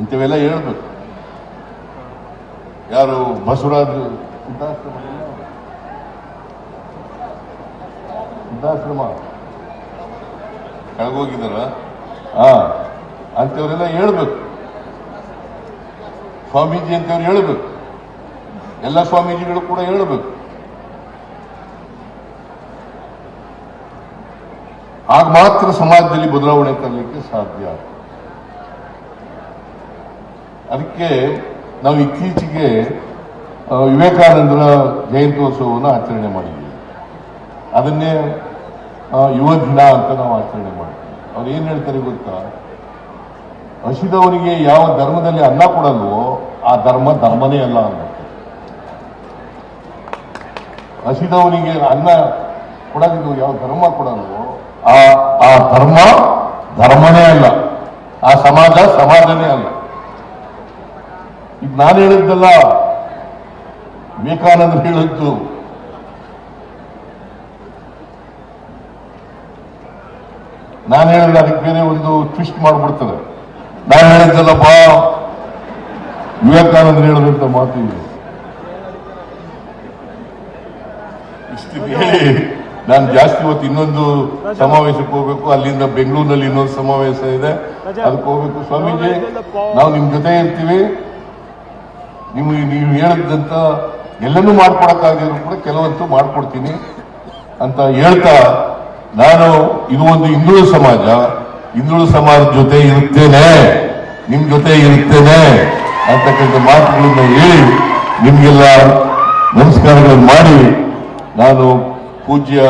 ಇಂಥವೆಲ್ಲ ಹೇಳ್ಬೇಕು. ಯಾರು ಬಸವರಾಜ್ ಸಿದ್ಧಾಶ್ರಮ? ಸಿದ್ಧಾಶ್ರಮ. ಕೆಳಗೋಗಿದಾರ ಹಾ ಅಂತವರೆಲ್ಲ ಹೇಳ್ಬೇಕು. ಸ್ವಾಮೀಜಿ ಅಂತವ್ರು ಹೇಳ್ಬೇಕು. ಎಲ್ಲ ಸ್ವಾಮೀಜಿಗಳು ಕೂಡ ಹೇಳ್ಬೇಕು. ಆಗ ಮಾತ್ರ ಸಮಾಜದಲ್ಲಿ ಬದಲಾವಣೆ ತರಲಿಕ್ಕೆ ಸಾಧ್ಯ. ಅದಕ್ಕೆ ನಾವು ಇತ್ತೀಚೆಗೆ ವಿವೇಕಾನಂದರ ಜಯಂತ್ಯೋತ್ಸವವನ್ನು ಆಚರಣೆ ಮಾಡಿದ್ವಿ. ಅದನ್ನೇ ಯುವ ದಿನ ಅಂತ ನಾವು ಆಚರಣೆ ಮಾಡ್ತೀವಿ ಅವ್ರು ಏನ್ ಹೇಳ್ತಾರೆ ಗೊತ್ತಾ? ಹಸಿದವನಿಗೆ ಯಾವ ಧರ್ಮದಲ್ಲಿ ಅನ್ನ ಕೊಡಲ್ವೋ, ಆ ಧರ್ಮ ಧರ್ಮನೇ ಅಲ್ಲ ಅಂತ ಹಸಿದವನಿಗೆ ಅನ್ನ ಕೊಡೋದು ಯಾವ ಧರ್ಮ ಕೊಡಲ್ವೋ, ಆ ಆ ಧರ್ಮ ಧರ್ಮನೇ ಅಲ್ಲ. ಆ ಸಮಾಜ ಸಮಾಜನೇ ಅಲ್ಲ. ಈಗ ನಾನು ಹೇಳಿದ್ದಲ್ಲ ವಿವೇಕಾನಂದ ಹೇಳಿದ್ದು. ನಾನು ಹೇಳಿದ್ರೆ ಅದಕ್ಕೆ ಬೇರೆ ಒಂದು ಟ್ವಿಸ್ಟ್ ಮಾಡ್ಬಿಡ್ತಾರೆ ನಾನು ಹೇಳಿದ್ದಲ್ಲಪ್ಪ ವಿವೇಕಾನಂದರು ಹೇಳಿದಂತ ಮಾತು ಇದೆ ಇಷ್ಟು ಹೇಳಿ ನಾನು ಜಾಸ್ತಿ ಹೊತ್ತು ಇನ್ನೊಂದು ಸಮಾವೇಶಕ್ಕೆ ಹೋಗ್ಬೇಕು ಅಲ್ಲಿಂದ ಬೆಂಗಳೂರಿನಲ್ಲಿ ಇನ್ನೊಂದು ಸಮಾವೇಶ ಇದೆ. ಅದಕ್ಕೆ ಹೋಗ್ಬೇಕು ಸ್ವಾಮೀಜಿ. ನಾವು ನಿಮ್ ಜೊತೆ ಇರ್ತೀವಿ. ನಿಮಗೆ ನೀವು ಹೇಳಿದಂತ ಎಲ್ಲನೂ ಮಾಡ್ಕೊಡಕ್ಕಾಗಿದ್ರು ಕೂಡ ಕೆಲವಂತೂ ಮಾಡ್ಕೊಡ್ತೀನಿ ಅಂತ ಹೇಳ್ತಾ ನಾನು ಇದು ಒಂದು ಹಿಂದುಳಿದ ಸಮಾಜ ಹಿಂದುಳಿದ ಸಮಾಜದ ಜೊತೆ ಇರುತ್ತೇನೆ, ನಿಮ್ ಜೊತೆ ಇರುತ್ತೇನೆ ಅಂತಕ್ಕಂಥ ಮಾತುಗಳನ್ನ ಹೇಳಿ ನಿಮ್ಗೆಲ್ಲ ನಮಸ್ಕಾರಗಳನ್ನು ಮಾಡಿ ನಾನು ಪೂಜ್ಯ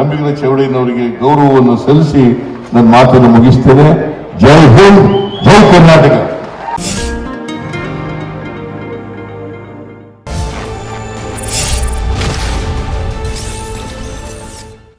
ಅಂಬಿಗರ ಚೌಡಯ್ಯನವರಿಗೆ ಗೌರವವನ್ನು ಸಲ್ಲಿಸಿ ನನ್ನ ಮಾತನ್ನು ಮುಗಿಸ್ತೇನೆ. ಜೈ ಹಿಂದ್, ಜೈ ಕರ್ನಾಟಕ.